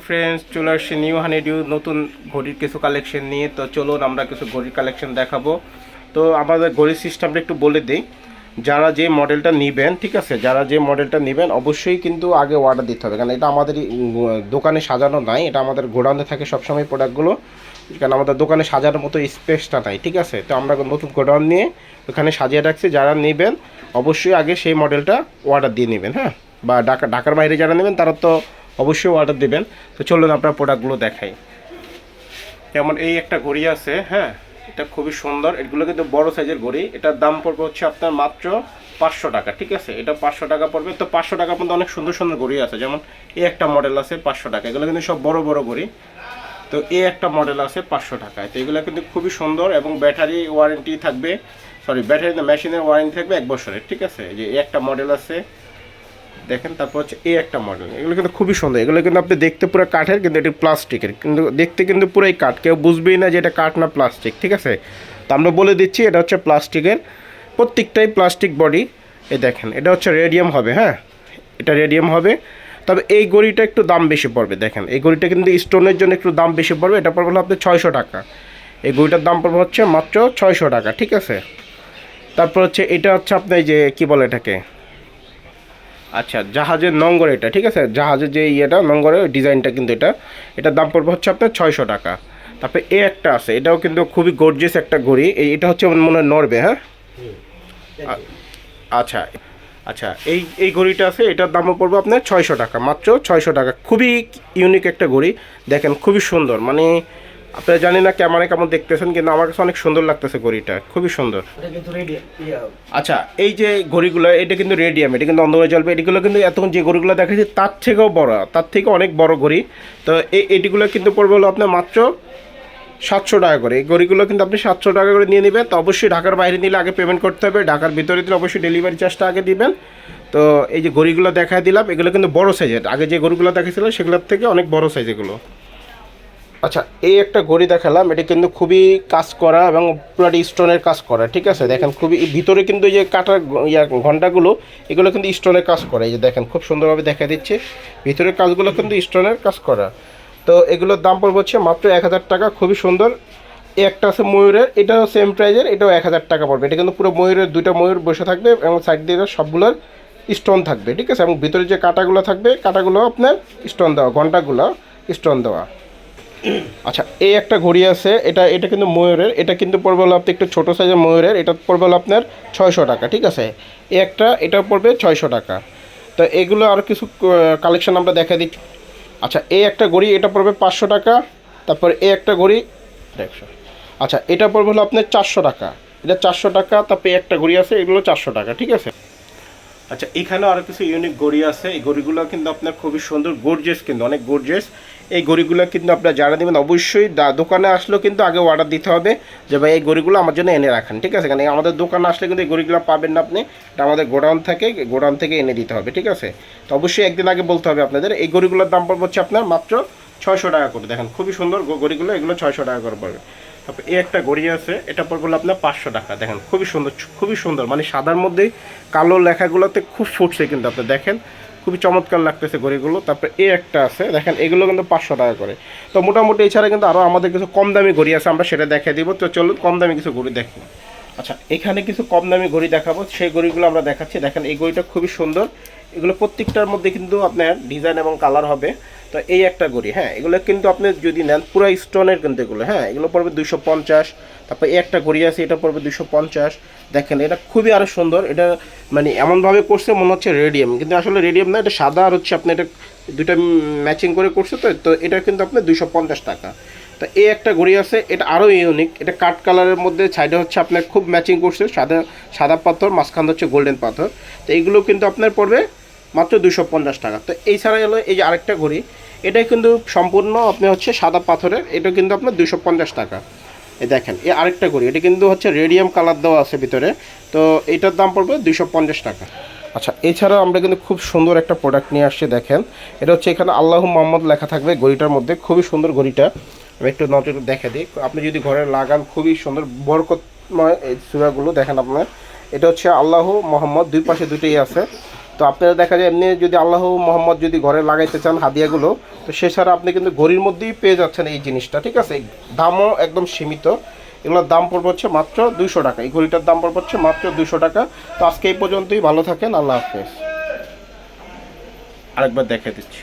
Friends চলে আসছে new honeydew নতুন ঘড়ির কিছু কালেকশন নিয়ে। তো চলুন আমরা কিছু ঘড়ির কালেকশন দেখাবো। তো আমাদের ঘড়ির সিস্টেমটা একটু বলে দিই। যারা যে মডেলটা নেবেন, ঠিক আছে? যারা যে মডেলটা নেবেন, অবশ্যই কিন্তু আগে অর্ডার দিতে হবে। কারণ এটা আমাদের দোকানে সাজানো নাই। এটা আমাদের গোডাউনে থাকে সবসময় প্রোডাক্টগুলো কারণ আমাদের দোকানে সাজানোর মতো স্পেসটা নাই, ঠিক আছে? তো আমরা নতুন গোডাউন নিয়ে ওখানে সাজিয়ে রাখছি। যারা নেবেন, অবশ্যই আগে সেই মডেলটা অর্ডার দিয়ে নেবেন হ্যাঁ? বা ঢাকা, ঢাকার বাইরে যারা নেবেন, তারা তো অবশ্যই অর্ডার দেবেন। তো চলুন আপনার প্রোডাক্টগুলো দেখাই। যেমন এই একটা ঘড়ি আছে হ্যাঁ? এটা খুবই সুন্দর। এগুলো কিন্তু বড় সাইজের ঘড়ি। এটার দাম পড়বে হচ্ছে আপনার মাত্র পাঁচশো টাকা, ঠিক আছে? এটা পাঁচশো টাকা পড়বে। তো পাঁচশো টাকা পর্যন্ত অনেক সুন্দর সুন্দর ঘড়ি আছে। যেমন এই একটা মডেল আছে পাঁচশো টাকা। এগুলো কিন্তু সব বড় বড় ঘড়ি। তো এই একটা মডেল আছে পাঁচশো টাকায়। তো এগুলো কিন্তু খুবই সুন্দর এবং ব্যাটারি ওয়ারেন্টি থাকবে। সরি ব্যাটারি মেশিনের ওয়ারেন্টি থাকবে এক বছরের, ঠিক আছে? যে একটা মডেল আছে দেখেন, তারপর হচ্ছে এই একটা মডেল এগুলো কিন্তু খুবই সুন্দর। এগুলো কিন্তু আপনি দেখতে পুরো কাঠের, কিন্তু এটি প্লাস্টিকের। কিন্তু দেখতে কিন্তু পুরোই কাঠ। কেউ বুঝবেই না যে এটা কাঠ না প্লাস্টিক, ঠিক আছে? তো আমরা বলে দিচ্ছি, এটা হচ্ছে প্লাস্টিকের প্রত্যেকটাই প্লাস্টিক বডি এ দেখেন, এটা হচ্ছে রেডিয়াম হবে হ্যাঁ? এটা রেডিয়াম হবে। তবে এই গড়িটা একটু দাম বেশি পড়বে, দেখেন। এই গড়িটা কিন্তু স্টোনের জন্য একটু দাম বেশি পড়বে। এটা পড়বে হলো আপনার ছয়শো টাকা। এই গড়িটার দাম পড়বে হচ্ছে মাত্র ছয়শো টাকা, ঠিক আছে? তারপর হচ্ছে এটা হচ্ছে আপনার এই যে, কী বলে এটাকে? আচ্ছা জাহাজের নঙ্গর এটা ঠিক আছে? জাহাজের যে ইয়েটা নঙ্গরের ডিজাইনটা কিন্তু এটা। এটার দাম পড়বে হচ্ছে আপনার ছয়শো টাকা। তারপরে এ একটা আছে এটাও কিন্তু খুবই গর্জিয়াস একটা ঘড়ি। এই এটা হচ্ছে আমার মনে হয়? নরবে হ্যাঁ আচ্ছা আচ্ছা এই এই ঘড়িটা আছে এটার দামও পড়বে আপনার ছয়শো টাকা মাত্র ছয়শো টাকা। খুবই ইউনিক একটা ঘড়ি দেখেন খুবই সুন্দর। মানে আপনারা জানি না ক্যামেরা কেমন দেখতেছেন কিন্তু আমার কাছে অনেক সুন্দর লাগতেছে ঘড়িটা খুবই সুন্দর। আচ্ছা এই যে ঘড়িগুলো এটা কিন্তু রেডিয়াম এটা কিন্তু অন্ধকারে জ্বলবে এটিগুলো কিন্তু এতক্ষণ যে ঘড়িগুলো দেখাচ্ছি তার থেকেও বড় তার থেকে অনেক বড় ঘড়ি। তো এই এটিগুলো কিন্তু পড়বে হলো আপনার মাত্র সাতশো টাকা করে। এই ঘড়িগুলো কিন্তু আপনি সাতশো টাকা করে নিয়ে নেবেন। তো অবশ্যই ঢাকার বাইরে নিলে আগে পেমেন্ট করতে হবে। ঢাকার ভিতরে দিলে অবশ্যই ডেলিভারি চার্জটা আগে দিবেন। তো এই যে ঘড়িগুলো দেখা দিলাম এগুলো কিন্তু বড় সাইজের আগে যে ঘড়িগুলো দেখাচ্ছিল সেগুলোর থেকে অনেক বড় সাইজ এগুলো আচ্ছা এই একটা ঘড়ি দেখালাম, এটা কিন্তু খুবই কাজ করা এবং পুরাটি স্টোনের কাজ করা, ঠিক আছে? দেখেন খুবই ভিতরে কিন্তু এই যে কাটার ইয়া, ঘন্টাগুলো, এগুলো কিন্তু স্টোনের কাজ করা, এই যে দেখেন, খুব সুন্দরভাবে দেখা দিচ্ছে। ভিতরের কাজগুলো কিন্তু স্টোনের কাজ করা। তো এগুলোর দাম পড়বে হচ্ছে মাত্র এক হাজার টাকা, খুবই সুন্দর। একটা আছে ময়ূরের, এটাও সেম প্রাইজের এটাও এক হাজার টাকা পড়বে। এটা কিন্তু পুরো ময়ূরের, দুইটা ময়ূর বসে থাকবে এবং সাইড দিয়ে সবগুলোর স্টোন থাকবে, ঠিক আছে? এবং ভিতরে যে কাটাগুলো থাকবে, কাটাগুলো আপনার স্টোন দেওয়া, ঘন্টাগুলো স্টোন দেওয়া। আচ্ছা এই একটা ঘড়ি আছে, এটা এটা কিন্তু ময়ূরের, এটা কিন্তু পড়বে হলো আপনি একটু ছোটো সাইজের ময়ূরের, এটা পড়বে হলো আপনার ছয়শো টাকা, ঠিক আছে? এই একটা, এটা পড়বে ছয়শো টাকা। তো এগুলো আরও কিছু কালেকশন আমরা দেখা দিচ্ছি। আচ্ছা এই একটা ঘড়ি, এটা পড়বে পাঁচশো টাকা, তারপর এই একটা ঘড়ি একশো আচ্ছা এটা পড়বে হলো আপনার চারশো টাকা। এটা চারশো টাকা, তারপরে একটা ঘড়ি আছে, এগুলো চারশো টাকা, ঠিক আছে? আচ্ছা এখানেও আরও কিছু ইউনিক গড়ি আছে। এই ঘড়িগুলো কিন্তু আপনার খুবই সুন্দর গর্জেস কিন্তু, অনেক গর্জেস এই গড়িগুলো কিন্তু আপনার যারা নেবেন অবশ্যই দোকানে আসলেও কিন্তু আগে অর্ডার দিতে হবে যে, ভাই, এই গড়িগুলো আমার জন্য এনে রাখেন। ঠিক আছে? কারণ আমাদের দোকানে আসলে কিন্তু এই ঘড়িগুলো পাবেন না আপনি। এটা আমাদের গোডাউন থেকে গোডাউন থেকে এনে দিতে হবে, ঠিক আছে? তো অবশ্যই একদিন আগে বলতে হবে আপনাদের, এই গড়িগুলোর দাম পড়বে হচ্ছে আপনার মাত্র ছয়শো টাকা করে। দেখেন, খুবই সুন্দর গড়িগুলো, এগুলো ছয়শো টাকা করে পড়বে। তারপর এই একটা ঘড়ি আছে, এটা পড়বে আপনার পাঁচশো টাকা। দেখেন, খুবই সুন্দর খুবই সুন্দর। মানে সাদার মধ্যেই কালো লেখাগুলোতে খুব ফুটছে কিন্তু আপনি দেখেন। খুবই চমৎকার লাগতেছে ঘড়িগুলো। তারপরে এই একটা আছে, দেখেন, এগুলো কিন্তু পাঁচশো টাকা করে। তো মোটামুটি এছাড়া কিন্তু আরও আমাদের কিছু কম দামি ঘড়ি আছে, আমরা সেটা দেখিয়ে দিব। তো চলুন কম দামি কিছু ঘড়ি দেখি। আচ্ছা এখানে কিছু কম দামি ঘড়ি দেখাবো। সেই ঘড়িগুলো আমরা দেখাচ্ছি। দেখেন, এই ঘড়িটা খুবই সুন্দর। এগুলো প্রত্যেকটার মধ্যে কিন্তু আপনার ডিজাইন এবং কালার হবে। তো এই একটা ঘড়ি হ্যাঁ এগুলো কিন্তু আপনি যদি নেন পুরো স্টোনের কিন্তু এগুলো হ্যাঁ এগুলো পড়বে দুশো পঞ্চাশ, তারপর এই একটা ঘড়ি আছে, এটা পড়বে দুশো পঞ্চাশ। দেখেন, এটা খুবই আরও সুন্দর, এটা মানে এমনভাবে করছে, মনে হচ্ছে রেডিয়াম কিন্তু আসলে রেডিয়াম না, এটা সাদা আর হচ্ছে আপনি এটা দুটা ম্যাচিং করে করছে তো তো এটা কিন্তু আপনার দুশো পঞ্চাশ টাকা। তো এই একটা ঘড়ি আছে, এটা আরও ইউনিক এটা কাঠ কালারের মধ্যে সাইডে হচ্ছে আপনার খুব ম্যাচিং করছে, সাদা সাদা পাথর, মাঝখান হচ্ছে গোল্ডেন পাথর। তো এইগুলো কিন্তু আপনার পড়বে মাত্র দুশো পঞ্চাশ টাকা। তো এই ছাড়া হলো এই যে আরেকটা ঘড়ি এটা কিন্তু সম্পূর্ণ আপনি হচ্ছে সাদা পাথরের, এটা কিন্তু আপনার দুশো পঞ্চাশ টাকা। এই দেখেন এ আরেকটা ঘড়ি, এটা কিন্তু হচ্ছে রেডিয়াম কালার দেওয়া আছে ভিতরে। তো এটার দাম পড়বে দুশো পঞ্চাশ টাকা। আচ্ছা এছাড়াও আমরা কিন্তু খুব সুন্দর একটা প্রোডাক্ট নিয়ে আসছি, দেখেন। এটা হচ্ছে এখানে আল্লাহ মোহাম্মদ লেখা থাকবে ঘড়িটার মধ্যে, খুবই সুন্দর ঘড়িটা। আমি একটু নজর দেখে দিই, আপনি যদি ঘরে লাগান, খুবই সুন্দর, বরকতময় এই সুরাগুলো দেখেন আপনার। এটা হচ্ছে আল্লাহ মোহাম্মদ, দুই পাশে দুটোই আছে। তো আপনারা দেখা যায় এমনি যদি আল্লাহ মোহাম্মদ যদি ঘরে লাগাইতে চান হাদিয়াগুলো, তো সে ছাড়া আপনি কিন্তু ঘড়ির মধ্যেই পেয়ে যাচ্ছেন এই জিনিসটা, ঠিক আছে? দামও একদম সীমিত। এগুলোর দাম পড়বে হচ্ছে মাত্র দুশো টাকা। এই ঘড়িটার দাম পড়বে হচ্ছে মাত্র দুশো টাকা। তো আজকে এই পর্যন্তই, ভালো থাকেন, আল্লাহ হাফেজ। আরেকবার দেখে দিচ্ছি।